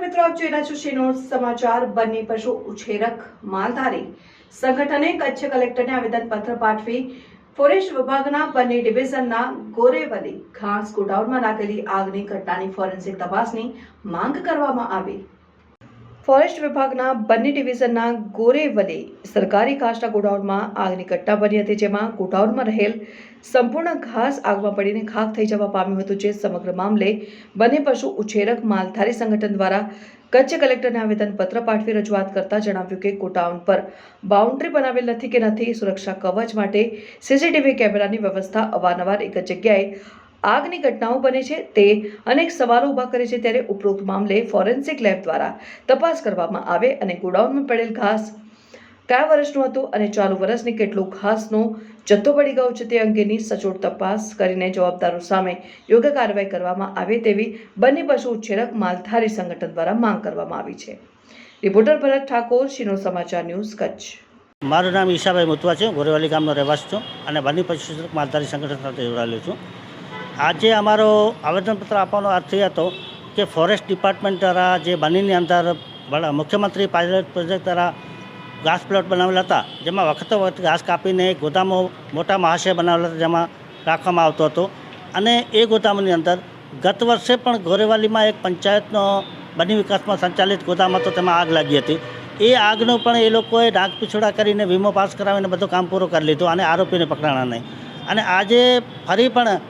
મિત્રો, આપ જોઈ રહ્યા છો શેનોર સમાચાર. બંને પશુ ઉછેરક માલધારી સંગઠને કચ્છ કલેક્ટરને પાઠવી ફોરેસ્ટ વિભાગના બંને ડિવિઝનના ગોરેવલી ઘાસ ગોડાઉનમાં લાગેલી આગની ઘટનાની ફોરેન્સિક તપાસની માંગ કરવામાં આવી. ફોરેસ્ટ વિભાગના બંને ડિવિઝનના ગોરેવલે સરકારી ઘાસના ગોડાઉનમાં આગની ઘટના બની હતી, જેમાં ગોડાઉનમાં રહેલ સંપૂર્ણ ઘાસ આગમાં પડીને ખાખ થઈ જવા પામ્યું હતું, જે સમગ્ર મામલે બંને પશુ ઉછેરક માલધારી સંગઠન દ્વારા કચ્છ કલેક્ટરને આવેદનપત્ર પાઠવી રજૂઆત કરતા જણાવ્યું કે ગોડાઉન પર બાઉન્ડ્રી બનાવેલ નથી કે નથી સુરક્ષા કવચ માટે સીસીટીવી કેમેરાની વ્યવસ્થા અવારનવાર એક જ જગ્યાએ આગની ઘટનાઓ બને છે તે અનેક સવાલો ઊભા કરે છે ત્યારે ઉપરોક્ત મામલે ફોરેન્સિક લેબ દ્વારા તપાસ કરવામાં આવે અને ગોડાઉનમાં પડેલ ઘાસ કયા વર્ષનું હતું અને ચાલુ વર્ષની કેટલું ઘાસનો જથ્થો પડી ગયો છે તે અંગેની સચોટ તપાસ કરીને જવાબદારો સામે યોગ્ય કાર્યવાહી કરવામાં આવે તેવી બંને પશુ ઉછેરક માલધારી સંગઠન દ્વારા માંગ કરવામાં આવી છે. રિપોર્ટર ભરત ઠાકોર, શિનો સમાચાર ન્યૂઝ કચ્છ. મારું નામ ઈશાભાઈ મુતવા છે. ગોરેવાલી ગામનો રહેવાસી છું અને બની પશુ માલધારી સંગઠન સાથે જોડાયેલો છું. આજે અમારો આવેદનપત્ર આપવાનો અર્થ એ હતો કે ફોરેસ્ટ ડિપાર્ટમેન્ટ દ્વારા જે બનીની અંદર મુખ્યમંત્રી પાયલટ પ્રોજેક્ટ દ્વારા ઘાસ પ્લોટ બનાવેલા હતા, જેમાં વખતો વખત ઘાસ કાપીને ગોદામો મોટા મહાશય બનાવેલા હતા, જેમાં રાખવામાં આવતો હતો. અને એ ગોદામની અંદર ગત વર્ષે પણ ગોરેવાલીમાં એક પંચાયતનો બની વિકાસમાં સંચાલિત ગોદામ હતો, તેમાં આગ લાગી હતી. એ આગનો પણ એ લોકોએ ડાક પીછોડા કરીને વીમો પાસ કરાવીને બધું કામ પૂરું કરી લીધું અને આરોપીને પકડાણા નહીં. અને આજે ફરી પણ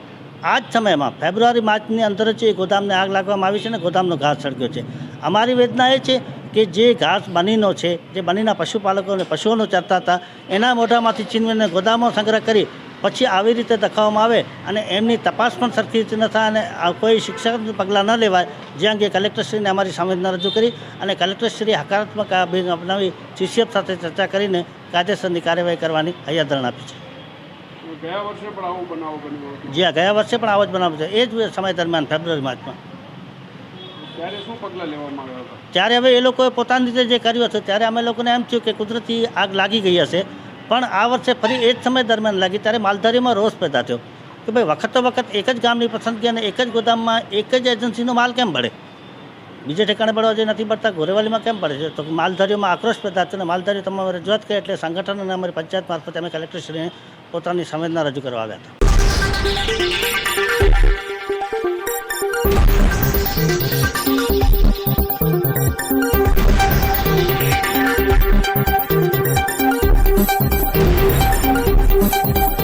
આ જ સમયમાં ફેબ્રુઆરી માર્ચની અંદર જ એ ગોદામને આગ લાગવામાં આવી છે અને ગોદામનો ઘાસ સળગ્યો છે. અમારી વેદના એ છે કે જે ઘાસ બનીનો છે, જે બનીના પશુપાલકોને પશુઓનો ચરતા હતા, એના મોઢામાંથી છીનવીને ગોદામો સંગ્રહ કરી પછી આવી રીતે દખાવવામાં આવે અને એમની તપાસ પણ સરખી રીતે ન થાય અને કોઈ શિક્ષક પગલાં ન લેવાય, જે અંગે કલેક્ટરશ્રીને અમારી સંવેદના રજૂ કરી અને કલેક્ટરશ્રી હકારાત્મક અભિગમ અપનાવી શિષ્યત સાથે ચર્ચા કરીને કાયદેસરની કાર્યવાહી કરવાની હૈયાદરણ આપી છે. ગયા વર્ષે પણ આવો બનાવ બન્યો હતો. જે ગયા વર્ષે પણ આવો જ બનાવ છે. એ જ સમય દરમિયાન ફેબ્રુઆરી માર્ચમાં. ત્યારે શું પગલાં લેવામાં આવ્યા હતા? ત્યારે હવે એ લોકોએ પોતાની રીતે જે કર્યું હતું ત્યારે અમે લોકોને એમ થયું કે કુદરતી આગ લાગી ગઈ હશે. પણ આ વર્ષે ફરી એ જ સમય દરમિયાન લાગી ત્યારે માલધારીમાં રોષ પેદા થયો. કે ભાઈ વખતો વખત એક જ ગામની પસંદગી અને એક જ ગોદામમાં એક જ એજન્સીનો માલ કેમ બળે બીજે ઠેકાણે બળવા જે નથી પડતા. ઘોરેવાલીમાં કેમ પડે છે? તો માલધારીઓમાં આક્રોશ પેદા થયો અને માલધારીઓ તમારે રજૂઆત કરી એટલે સંગઠન અને અમારી પંચાયત મારફતે અમે કલેક્ટરશ્રીને પોતાની સંવેદના રજૂ કરવા આવ્યા હતા.